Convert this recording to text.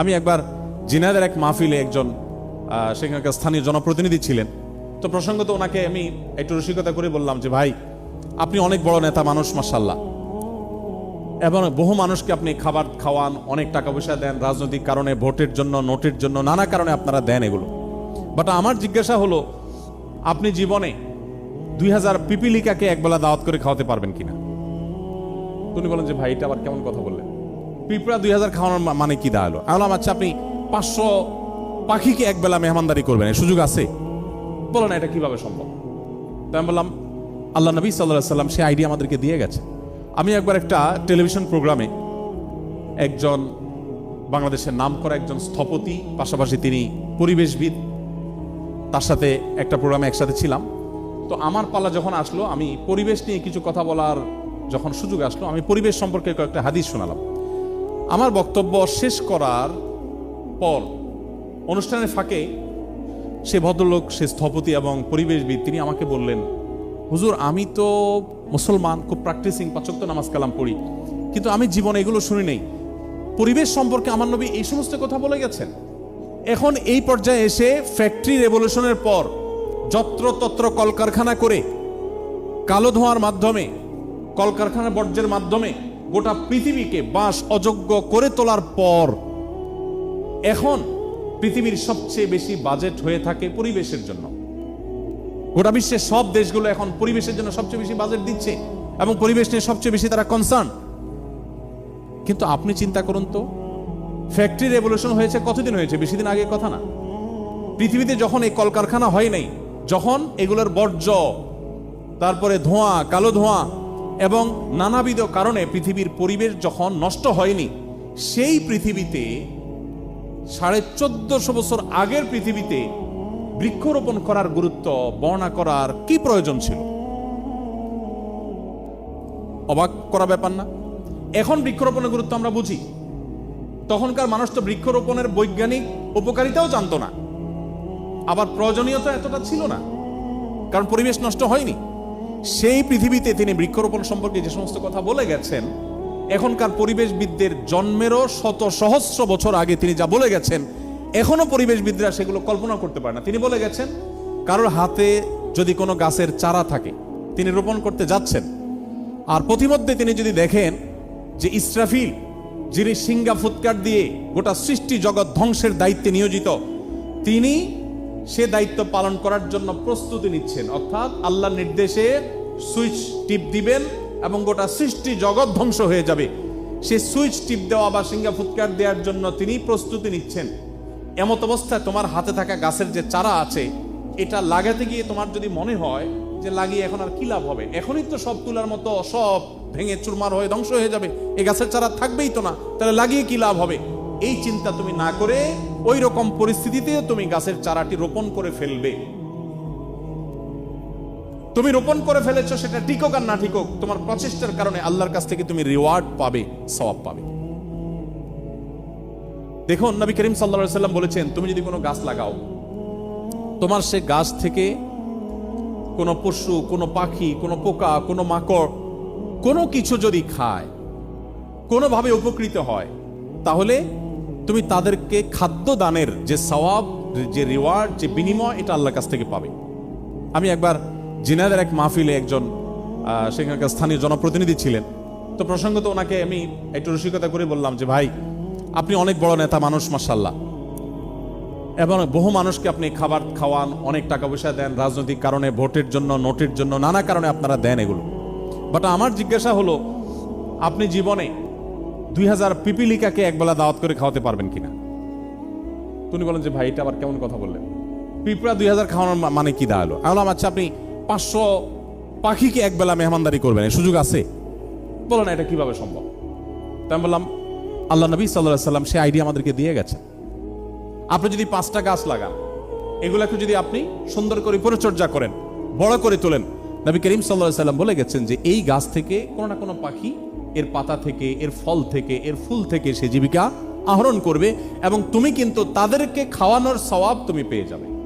আমি একবার জিনাদের এক মাহফিলে একজন সেখানকার স্থানীয় জনপ্রতিনিধি ছিলেন। তো প্রসঙ্গত ওনাকে আমি একটু রসিকতা করে বললাম যে, ভাই, আপনি অনেক বড় নেতা মানুষ মাসাল্লাহ এবং বহু মানুষকে আপনি খাবার খাওয়ান, অনেক টাকা পয়সা দেন, রাজনৈতিক কারণে, ভোটের জন্য, নোটের জন্য, নানা কারণে আপনারা দেন এগুলো। বাট আমার জিজ্ঞাসা হলো, আপনি জীবনে দুই হাজার পিপিলিকাকে একবেলা দাওয়াত করে খাওয়াতে পারবেন কিনা? তুমি বলেন যে, ভাই, এটা আবার কেমন কথা বললেন? পিঁপড়া দুই হাজার খাওয়ানোর মানে কি দাঁড়াল? আমি বললাম আচ্ছা আপনি পাঁচশো পাখিকে একবেলা মেহমানদারি করবেন সুযোগ আছে? বলো না, এটা কীভাবে সম্ভব? তো আমি বললাম, আল্লাহ নবী সাল্লাহ সাল্লাম সে আইডিয়া আমাদেরকে দিয়ে গেছে। আমি একবার একটা টেলিভিশন প্রোগ্রামে একজন বাংলাদেশের নাম করা একজন স্থপতি, পাশাপাশি তিনি পরিবেশবিদ, তার সাথে একটা প্রোগ্রামে একসাথে ছিলাম। তো আমার পালা যখন আসলো, আমি পরিবেশ নিয়ে কিছু কথা বলার যখন সুযোগ আসলো, আমি পরিবেশ সম্পর্কে কয়েকটা হাদিস শোনালাম। আমার বক্তব্য শেষ করার পর অনুষ্ঠানের ফাঁকে সে ভদ্রলোক, সে স্থপতি এবং পরিবেশবিদ, তিনি আমাকে বললেন, হুজুর, আমি তো মুসলমান, খুব প্র্যাকটিসিং পাচক্ত নামাজ কালাম পড়ি, কিন্তু আমি জীবনে এগুলো শুনি নেই। পরিবেশ সম্পর্কে আমার নবী এই সমস্ত কথা বলে গেছেন। এখন এই পর্যায়ে এসে ফ্যাক্টরি রেভলিউশনের পর যত্রতত্র কলকারখানা করে কালো ধোঁয়ার মাধ্যমে, কলকারখানা বর্জ্যের মাধ্যমে গোটা পৃথিবীকে বাঁশ অযোগ্য করে তোলার পর এখন পৃথিবীর সবচেয়ে বেশি বাজেট হয়ে থাকে পরিবেশের জন্য। গোটা বিশ্বের সব দেশগুলো এখন পরিবেশের জন্য সবচেয়ে বেশি বাজেট দিচ্ছে এবং পরিবেশ নিয়ে সবচেয়ে বেশি তারা কনসার্ন কিন্তু আপনি চিন্তা করুন তো ফ্যাক্টরি রেভলিউশন হয়েছে কতদিন হয়েছে? বেশি দিন আগে কথা না। পৃথিবীতে যখন এই কলকারখানা হয় নাই, যখন এগুলোর বর্জ্য, তারপরে ধোঁয়া, কালো ধোঁয়া এবং নানাবিধ কারণে পৃথিবীর পরিবেশ যখন নষ্ট হয়নি, সেই পৃথিবীতে সাড়ে চোদ্দশো বছর আগের পৃথিবীতে বৃক্ষরোপণ করার গুরুত্ব, বর্ণনা করার কি প্রয়োজন ছিল? অবাক করা ব্যাপার না? এখন বৃক্ষরোপণের গুরুত্ব আমরা বুঝি। তখনকার মানুষ তো বৃক্ষরোপণের বৈজ্ঞানিক উপকারিতাও জানতো না। আবার প্রয়োজনীয়তা এতটা ছিল না, কারণ পরিবেশ নষ্ট হয়নি। সেই পৃথিবীতে তিনি বৃক্ষরোপণ সম্পর্কে যে সমস্ত কথা বলে গেছেন, এখনকার পরিবেশবিদদের জন্মেরও শত সহস্র বছর আগে তিনি যা বলে গেছেন এখনও পরিবেশবিদরা সেগুলো কল্পনা করতে পারে না। তিনি বলে গেছেন, কারোর হাতে যদি কোনো গাছের চারা থাকে, তিনি রোপণ করতে যাচ্ছেন। আর প্রতিমধ্যে তিনি যদি দেখেন যে ইসরাফিল, যিনি সিঙ্গা ফুৎকার দিয়ে গোটা সৃষ্টি জগৎ ধ্বংসের দায়িত্বে নিয়োজিত, তিনি সে দায়িত্ব পালন করার জন্য প্রস্তুতি নিচ্ছেন। অর্থাৎ আল্লাহর নির্দেশে সুইচ টিপ দিবেন এবং গোটা সৃষ্টি জগৎ ধ্বংস হয়ে যাবে। সে সুইচ টিপ দেওয়া বা সিঙ্গা ফুৎকার দেওয়ার জন্য তিনি প্রস্তুতি নিচ্ছেন। এমত অবস্থায় তোমার হাতে থাকা গাছের যে চারা আছে, এটা লাগাতে গিয়ে তোমার যদি মনে হয় যে লাগিয়ে এখন আর কি লাভ হবে? এখনই তো সব তুলার মতো সব ভেঙে চুরমার হয়ে ধ্বংস হয়ে যাবে। এই গাছের চারা থাকবেই তো না, তাহলে লাগিয়ে কি লাভ হবে? এই চিন্তা তুমি না করে ওই রকম পরিস্থিতিতে তুমি গাছের চারাটি রোপণ করে ফেলবে। তুমি রোপণ করে ফেলেছো, সেটা ঠিক হোক আর না ঠিক হোক, তোমার প্রচেষ্টার কারণে আল্লাহর কাছ থেকে তুমি রিওয়ার্ড পাবে, সওয়াব পাবে। দেখুন, নবী করিম সাল্লা সাল্লাম বলেছেন, তুমি যদি কোনো গাছ লাগাও, তোমার সে গাছ থেকে কোনো পশু, কোনো পাখি, কোনো পোকা, কোনো মাকড়, কোনো কিছু যদি খায়, কোনোভাবে উপকৃত হয়, তাহলে তুমি তাদেরকে খাদ্য দানের যে সওয়াব, যে রিওয়ার্ড, যে বিনিময়, এটা আল্লাহর কাছ থেকে পাবে। আমি একবার জিনাদের এক মাহফিলে একজন সেখানকার স্থানীয় জনপ্রতিনিধি ছিলেন। তো প্রসঙ্গত ওনাকে আমি একটু রসিকতা করে বললাম যে, ভাই, আপনি অনেক বড় নেতা মানুষ মাসাল্লাহ এবং বহু মানুষকে আপনি খাবার খাওয়ান, অনেক টাকা পয়সা দেন, রাজনৈতিক কারণে, ভোটের জন্য, নোটের জন্য, নানা কারণে আপনারা দেন এগুলো। বাট আমার জিজ্ঞাসা হলো, আপনি জীবনে দুই হাজার পিপিলিকাকে একবেলা দাওয়াত করে খাওয়াতে পারবেন কিনা? তুমি বলেন যে, ভাই, এটা আবার কেমন কথা বললেন? পিঁপড়া দুই হাজার খাওয়ানোর মানে কি দাঁড়াল? আমি বললাম আচ্ছা আপনি পাঁচশো পাখিকে একবেলা মেহমানদারি করবেন সুযোগ আছে? বলো, না, এটা কীভাবে সম্ভব? তাই আমি বললাম, আল্লাহ নবী সাল্লাহ সাল্লাম সে আইডিয়া আমাদেরকে দিয়ে গেছে আপনি যদি পাঁচটা গাছ লাগান, এগুলাকে যদি আপনি সুন্দর করে পরিচর্যা করেন, বড় করে তোলেন, নবী করিম সাল্লাহ সাল্লাম বলে গেছেন যে, এই গাছ থেকে কোনো না কোনো পাখি এর পাতা থেকে, এর ফল থেকে, এর ফুল থেকে সে জীবিকা আহরণ করবে এবং তুমি কিন্তু তাদেরকে খাওয়ানোর স্বভাব তুমি পেয়ে যাবে।